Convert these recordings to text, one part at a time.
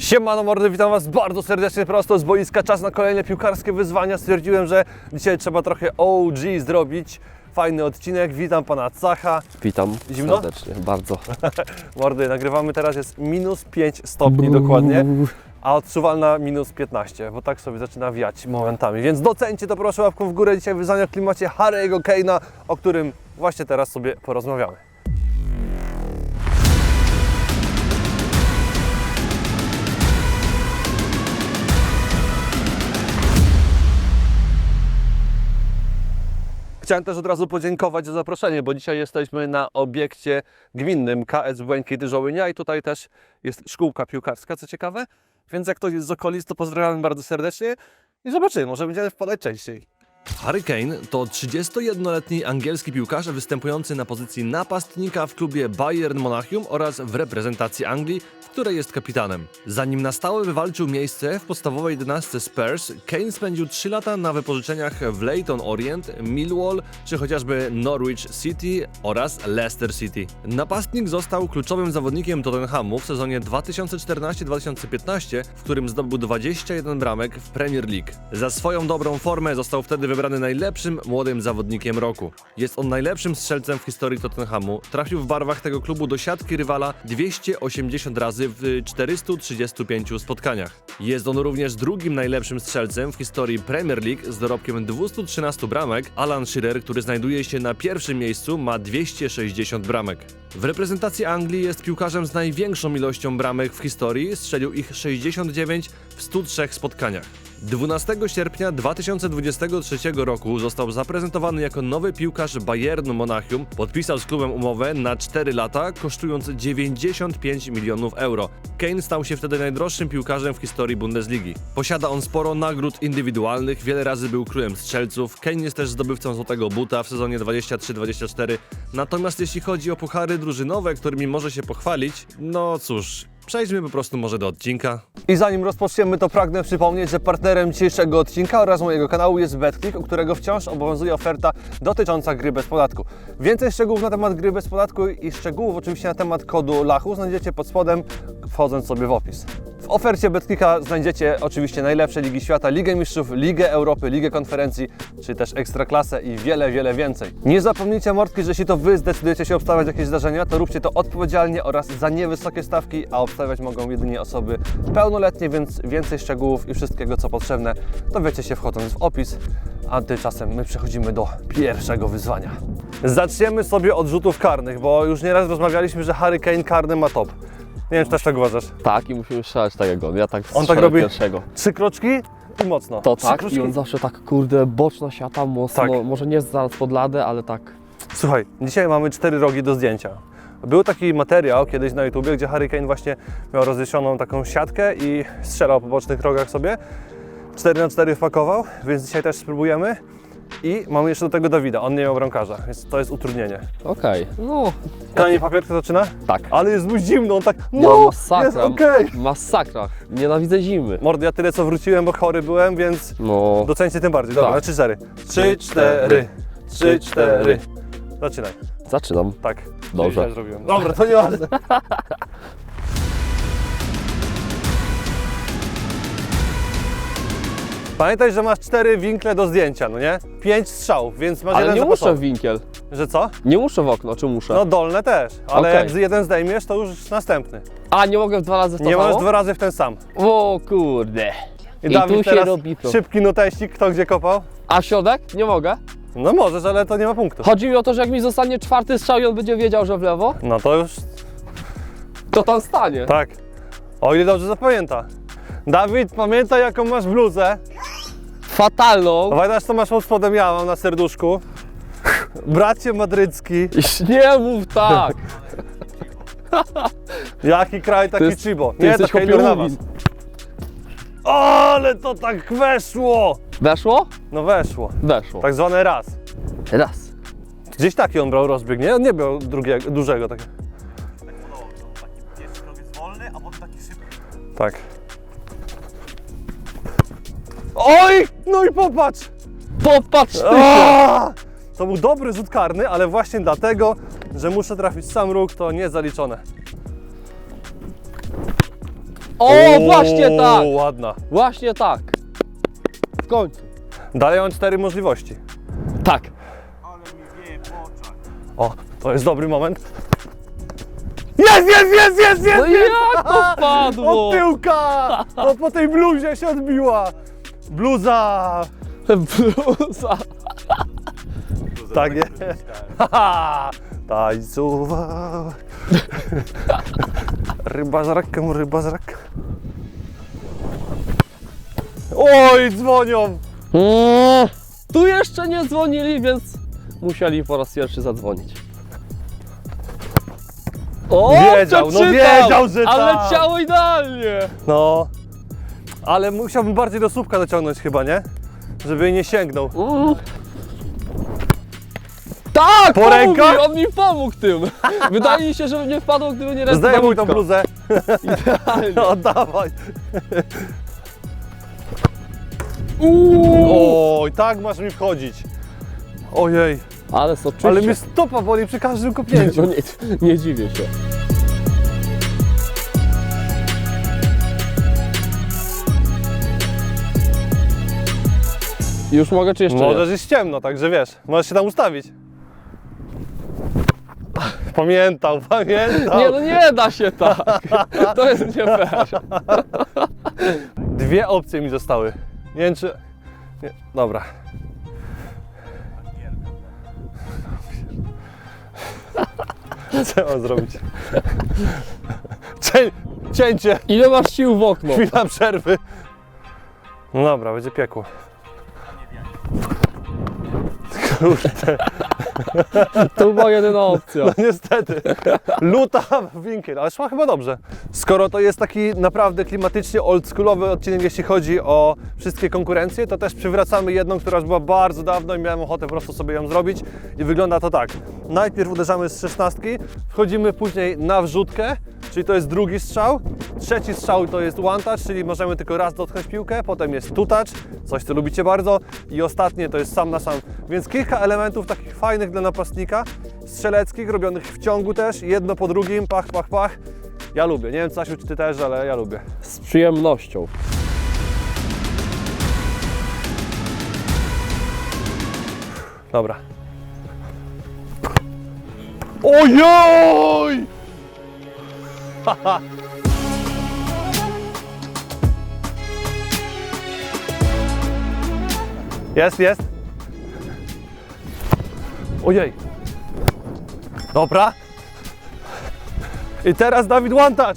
Siemano mordy, witam Was bardzo serdecznie prosto z boiska. Czas na kolejne piłkarskie wyzwania. Stwierdziłem, że dzisiaj trzeba trochę OG zrobić. Fajny odcinek. Witam Pana Cacha. Witam Zimno? serdecznie, bardzo. Mordy, nagrywamy teraz, jest minus 5 stopni dokładnie, a odczuwalna minus 15, bo tak sobie zaczyna wiać momentami. Więc docencie to proszę łapką w górę. Dzisiaj wyzwania w klimacie Harry'ego Kane'a, o którym właśnie teraz sobie porozmawiamy. Chciałem też od razu podziękować za zaproszenie, bo dzisiaj jesteśmy na obiekcie gminnym KS Błękit Żołynia i tutaj też jest szkółka piłkarska, co ciekawe. Więc jak ktoś jest z okolic, to pozdrawiam bardzo serdecznie i zobaczymy, może będziemy wpadać częściej. Harry Kane to 31-letni angielski piłkarz występujący na pozycji napastnika w klubie Bayern Monachium oraz w reprezentacji Anglii, w której jest kapitanem. Zanim na stałe wywalczył miejsce w podstawowej 11 Spurs, Kane spędził 3 lata na wypożyczeniach w Leyton Orient, Millwall czy chociażby Norwich City oraz Leicester City. Napastnik został kluczowym zawodnikiem Tottenhamu w sezonie 2014-2015, w którym zdobył 21 bramek w Premier League. Za swoją dobrą formę został wtedy wybrany najlepszym młodym zawodnikiem roku. Jest on najlepszym strzelcem w historii Tottenhamu. Trafił w barwach tego klubu do siatki rywala 280 razy w 435 spotkaniach. Jest on również drugim najlepszym strzelcem w historii Premier League z dorobkiem 213 bramek. Alan Shearer, który znajduje się na pierwszym miejscu, ma 260 bramek. W reprezentacji Anglii jest piłkarzem z największą ilością bramek w historii, strzelił ich 69 w 103 spotkaniach. 12 sierpnia 2023 roku został zaprezentowany jako nowy piłkarz Bayernu Monachium. Podpisał z klubem umowę na 4 lata, kosztując 95 milionów euro. Kane stał się wtedy najdroższym piłkarzem w historii Bundesligi. Posiada on sporo nagród indywidualnych, wiele razy był królem strzelców. Kane jest też zdobywcą złotego buta w sezonie 23-24. Natomiast jeśli chodzi o puchary drużynowe, którymi może się pochwalić, no cóż, Przejdźmy po prostu może do odcinka. I zanim rozpoczniemy, to pragnę przypomnieć, że partnerem dzisiejszego odcinka oraz mojego kanału jest BetClick, u którego wciąż obowiązuje oferta dotycząca gry bez podatku. Więcej szczegółów na temat gry bez podatku i szczegółów oczywiście na temat kodu LACHU znajdziecie pod spodem, wchodząc sobie w opis. W ofercie BetClicka znajdziecie oczywiście najlepsze ligi świata, Ligę Mistrzów, Ligę Europy, Ligę Konferencji, czy też Ekstraklasę i wiele, wiele więcej. Nie zapomnijcie mordki, że jeśli to Wy zdecydujecie się obstawiać jakieś zdarzenia, to róbcie to odpowiedzialnie oraz za niewysokie stawki, a obstawiać mogą jedynie osoby pełnoletnie, więc więcej szczegółów i wszystkiego co potrzebne dowiecie się wchodząc w opis, a tymczasem my przechodzimy do pierwszego wyzwania. Zaczniemy sobie od rzutów karnych, bo już nieraz rozmawialiśmy, że Harry Kane karny ma top. Nie wiem, czy też tak uważasz. Tak, i musimy strzelać tak jak on. Ja tak On tak strzelę robi? pierwszego. Trzy kroczki i mocno. To Trzy tak, kroczki. i on zawsze tak, kurde, boczna siata, mocno, Tak. może nie zaraz pod ladę, ale tak. Słuchaj, dzisiaj mamy cztery rogi do zdjęcia. Był taki materiał kiedyś na YouTubie, gdzie Harry Kane właśnie miał rozjesioną taką siatkę i strzelał po bocznych rogach sobie. 4 na 4 wpakował, więc dzisiaj też spróbujemy. I mamy jeszcze do tego Dawida, on nie miał bramkarza, więc to jest utrudnienie. Okej, no, Kanie papier, kto zaczyna? tak. Ale jest mu zimno, on tak, No, no, masakra. jest okej. Masakra. Nienawidzę zimy. Mordy, ja tyle co wróciłem, bo chory byłem, więc No, docencie tym bardziej. Dobra, Tak. 3 4 3 4 3 4 Zaczynaj. zaczynam. Tak. Dobrze. Źle zrobiłem. Dobra, to nieważne. Pamiętaj, że masz cztery winkle do zdjęcia, no nie? Pięć strzałów, więc masz Ale jeden nie muszę w zapasowy. winkiel. Że co? Nie muszę w okno, czy muszę? No dolne też, ale Okej. jak jeden zdejmiesz, to już następny. A, nie mogę dwa razy w to Nie samo? możesz dwa razy w ten sam. O kurde. I Dawid tu się teraz robi to. szybki nuteścik, kto gdzie kopał? A środek? Nie mogę? No możesz, ale to nie ma punktu. Chodzi mi o to, że jak mi zostanie czwarty strzał i on będzie wiedział, że w lewo, No to już to tam stanie. tak. O ile dobrze zapamięta. Dawid, pamiętaj jaką masz bluzę. Fatalną. Pamiętasz co masz pod spodem ja mam na serduszku? Bracie madrycki. Nie mów tak! Jaki kraj, taki jest- Chibo. ty Nie, jesteś to hejter na was. Ale to tak weszło! Weszło? No weszło. Weszło. Tak zwany raz. Raz. Gdzieś taki on brał rozbieg, nie? On nie brał drugiego, dużego takiego. Pierwszy krok jest wolny, a potem taki szybki. Tak. Oj! No i popatrz! Popatrz ty! Aaa! To był dobry rzut karny, ale właśnie dlatego, że muszę trafić sam róg, to nie zaliczone. O, właśnie tak! ładna. Właśnie tak. W końcu. Dalej mam cztery możliwości. Tak. O, to jest dobry moment. Jest, jest, jest, jest, jest! No i jak to wpadło? Od tyłka! No po tej bluzie się odbiła. Bluza! Bluza. Tak jest. Haha! Tańcowa. Ryba z rakiem, ryba z rakiem. Oj, dzwonią! Mm, tu jeszcze nie dzwonili, więc musieli po raz pierwszy zadzwonić. O, Wiedział, no wiedział, że Ale tak. ciało idealnie. No, ale musiałbym bardziej do słupka dociągnąć chyba, nie? Żeby jej nie sięgnął. Mm. Tak, Po pomógł rękach? mi, on mi pomógł tym. Wydaje mi się, że nie wpadło, gdyby nie ręka Zdejmuj tą bluzę. Idealnie. Oddawaj. Uuu. Oj, tak masz mi wchodzić. Ojej, Ale soczyście. ale mnie stopa boli przy każdym kopnięciu. No nie, nie dziwię się. Już mogę, czy jeszcze Możesz nie? jest ciemno, także wiesz, możesz się tam ustawić. Pamiętał, pamiętał. Nie, no nie da się tak. To jest nie fair. Dwie opcje mi zostały. Nie wiem czy... Nie. Dobra. Co mam zrobić? Cię... Cięcie! Ile masz sił w okno? Chwila przerwy. No dobra, będzie piekło. To była jedyna opcja. No niestety. Luta winkiel, ale szła chyba dobrze. Skoro to jest taki naprawdę klimatycznie oldschoolowy odcinek, jeśli chodzi o wszystkie konkurencje, to też przywracamy jedną, która już była bardzo dawno i miałem ochotę po prostu sobie ją zrobić. I wygląda to tak. Najpierw uderzamy z szesnastki, wchodzimy później na wrzutkę, czyli to jest drugi strzał. Trzeci strzał to jest one touch, czyli możemy tylko raz dotknąć piłkę, potem jest two touch, coś co lubicie bardzo i ostatnie to jest sam na sam. Więc kilka elementów takich fajnych dla napastnika, strzeleckich, robionych w ciągu też, jedno po drugim, pach, pach, pach. Ja lubię, nie wiem Stasiu czy Ty też, ale ja lubię. Z przyjemnością. Dobra. Ojoj! Jest, jest. Ojej. Dobra. I teraz Dawid touch.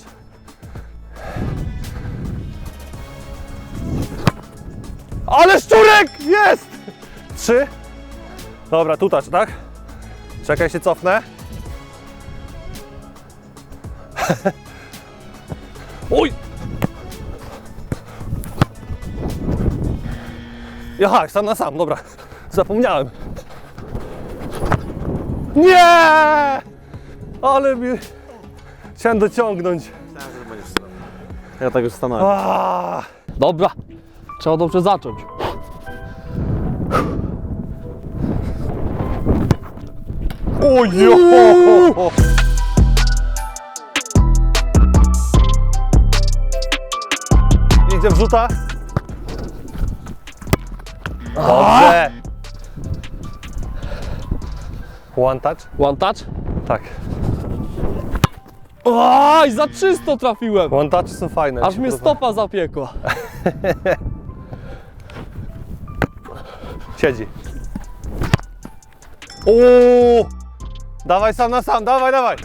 Ale szczurek! Jest! Trzy. Dobra, tu touch, tak? Czekaj, się cofnę. Oj! Aha, sam na sam, dobra. Zapomniałem. Nie! Ale mi... Chciałem dociągnąć. Ja tak już stanąłem. Dobra. Trzeba dobrze zacząć. Ojo! Wrzuta. Dobrze. One touch? One touch? Tak. Oj, za czysto trafiłem. One touchy są fajne. Aż ci mnie stopa zapiekła. Siedzi. Uuu! Dawaj sam na sam, dawaj, dawaj!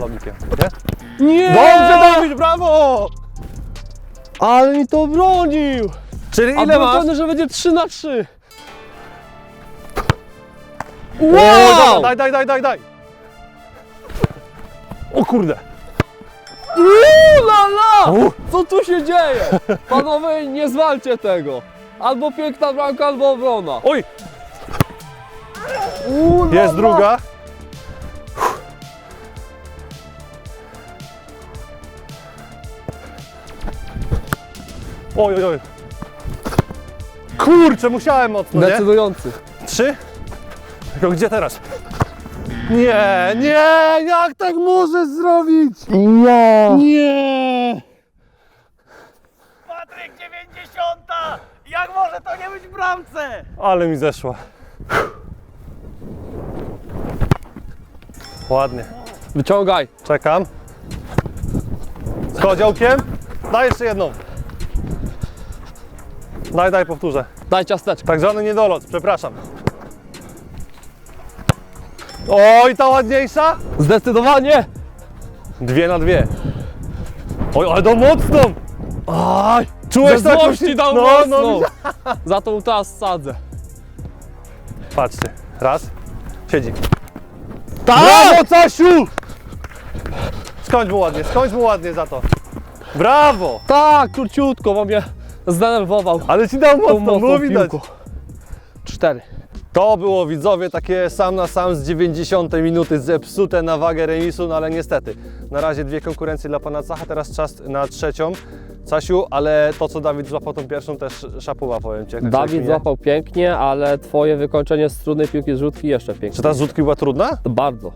Logikiem, nie? Nie! Dobrze, Dawid, brawo! Ale mi to bronił! Czyli A ile byłem masz? pewny, że będzie 3 na 3. Wow! Wow! Daj, daj, daj, daj, daj! O kurde! Uuu, la, la! U. Co tu się dzieje? Panowie, nie zwalcie tego. Albo piękna bramka, albo obrona. Oj! Jest druga. Oj, oj, oj. Kurczę, musiałem mocno, nie? Decydujący. Trzy? Tylko gdzie teraz? Nie, nie, jak tak możesz zrobić? Nie. Patryk 90! Jak może to nie być w bramce? Ale mi zeszła. Ładnie. Wyciągaj. Czekam. Z koziołkiem. Daj jeszcze jedną. Daj, daj, powtórzę. Daj ciasteczko. Tak zwany niedolot, przepraszam. Oj, ta ładniejsza? Zdecydowanie. Dwie na dwie. Oj, ale to mocną! Aj. Czułeś taką złości dał no, mocno. no, Za tą teraz sadzę. Patrzcie, raz, siedzi. Tak! Brawo, Casiu! Skończ mu ładnie, skończ mu ładnie za to. Brawo! Tak, króciutko, bo mnie zdenerwował Ale ci dał mocno, było widać. Cztery. To było widzowie takie sam na sam z 90 minuty zepsute na wagę remisu, no ale niestety. Na razie dwie konkurencje dla pana Cacha, teraz czas na trzecią. Casiu, ale to co Dawid złapał tą pierwszą też szapuła powiem ci. jak tak Dawid złapał pięknie, ale twoje wykończenie z trudnej piłki z rzutki jeszcze Czy pięknie. ta z rzutki była trudna? Bardzo.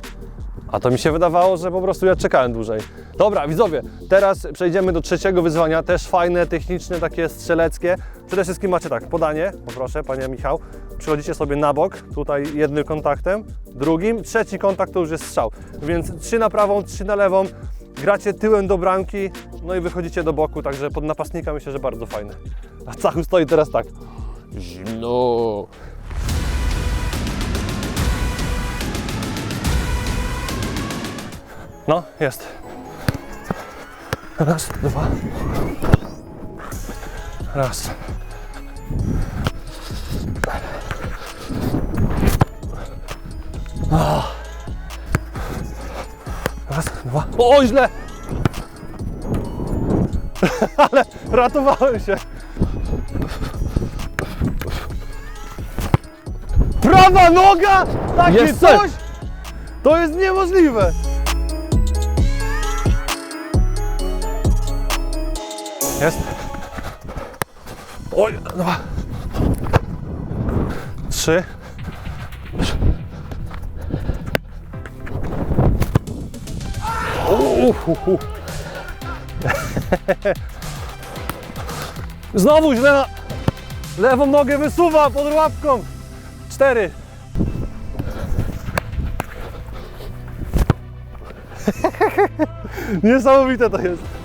A to mi się wydawało, że po prostu ja czekałem dłużej. Dobra, widzowie, teraz przejdziemy do trzeciego wyzwania, też fajne, techniczne, takie strzeleckie. Przede wszystkim macie tak, podanie, poproszę, panie Michał. Przychodzicie sobie na bok, tutaj jednym kontaktem, drugim, trzeci kontakt to już jest strzał. Więc trzy na prawą, trzy na lewą, gracie tyłem do bramki, no i wychodzicie do boku, także pod napastnika myślę, że bardzo fajne. A Cachu stoi teraz tak. Zimno. No, jest. Raz, dwa. Raz. Raz, dwa. O, źle! Ale ratowałem się. Prawa noga! Takie Jest coś! To jest niemożliwe! Jest. Oj, dwa. Trzy. Uf, uf, uf. Znowu źle na... Lewą nogę wysuwa pod łapką. Cztery. Niesamowite to jest.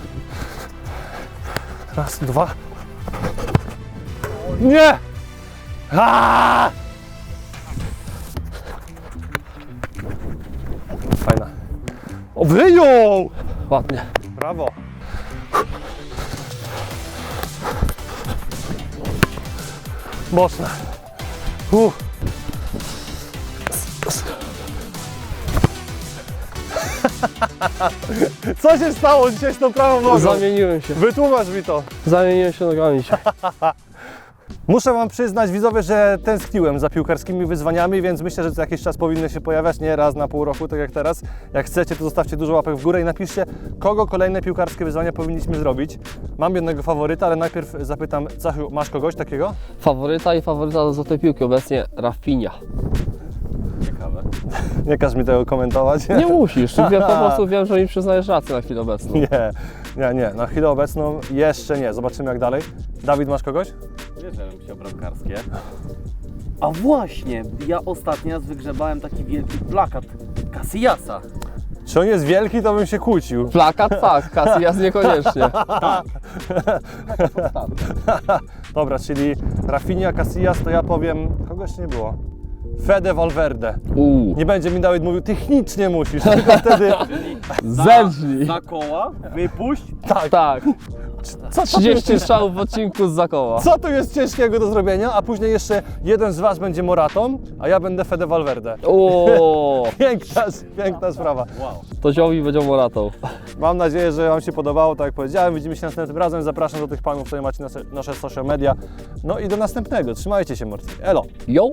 Raz, dwa. Nie! Aaaa! Fajna. O, wyjął! Ładnie. Brawo. Mocna. Uh. Co się stało dzisiaj z tą prawą nogą? Zamieniłem się. Wytłumacz mi to. Zamieniłem się nogami dzisiaj. Muszę Wam przyznać, widzowie, że tęskniłem za piłkarskimi wyzwaniami, więc myślę, że co jakiś czas powinny się pojawiać, nie raz na pół roku, tak jak teraz. Jak chcecie, to zostawcie dużo łapek w górę i napiszcie, kogo kolejne piłkarskie wyzwania powinniśmy zrobić. Mam jednego faworyta, ale najpierw zapytam, Cachu, masz kogoś takiego? Faworyta i faworyta do złotej piłki obecnie Rafinha. Nie każ mi tego komentować. Nie musisz, ja po prostu wiem, że mi przyznajesz rację na chwilę obecną. Nie, nie, nie. Na chwilę obecną jeszcze nie. Zobaczymy jak dalej. Dawid, masz kogoś? Wierzyłem się o bramkarskie. A właśnie, ja ostatnio wygrzebałem taki wielki plakat Casillasa. Czy on jest wielki, to bym się kłócił. Plakat tak, Casillas niekoniecznie. Dobra, czyli Rafinha, Casillas, to ja powiem, kogo jeszcze nie było? Fede Valverde. Uuu, Nie będzie mi Dawid mówił, technicznie musisz, tylko wtedy... zerżnij. Za koła, wypuść. Tak, Tak, co, co, tu 30 jest, strzałów w odcinku z zakoła. co tu jest ciężkiego do zrobienia, a później jeszcze jeden z Was będzie Moratą, a ja będę Fede Valverde. O, Piękna, piękna sprawa. Wow. to ziomi będzie moratą. Mam nadzieję, że Wam się podobało, tak jak powiedziałem. Widzimy się następnym razem. Zapraszam do tych panów, które macie nasze, nasze social media. No i do następnego. Trzymajcie się, Morcy. Elo! Yo!